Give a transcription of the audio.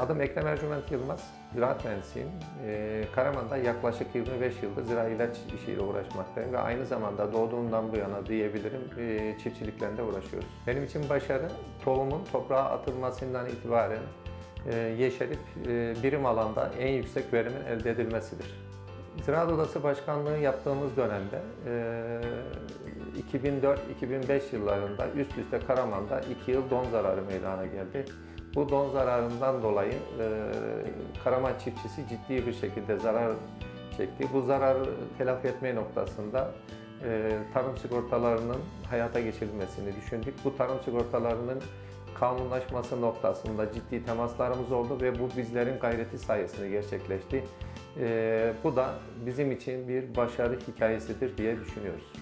Adım Ekrem Ercüment Yılmaz, ziraat mühendisiyim. Ee, Karaman'da yaklaşık 25 yıldır ziraat ilaç işiyle uğraşmaktayım ve aynı zamanda doğduğumdan bu yana diyebilirim e, çiftçiliklerinde uğraşıyoruz. Benim için başarı tohumun toprağa atılmasından itibaren e, yeşerip e, birim alanda en yüksek verimin elde edilmesidir. Ziraat Odası Başkanlığı yaptığımız dönemde e, 2004-2005 yıllarında üst üste Karaman'da 2 yıl don zararı meydana geldi. Bu don zararından dolayı e, Karaman çiftçisi ciddi bir şekilde zarar çekti. Bu zararı telafi etme noktasında e, tarım sigortalarının hayata geçirilmesini düşündük. Bu tarım sigortalarının kanunlaşması noktasında ciddi temaslarımız oldu ve bu bizlerin gayreti sayesinde gerçekleşti. E, bu da bizim için bir başarı hikayesidir diye düşünüyoruz.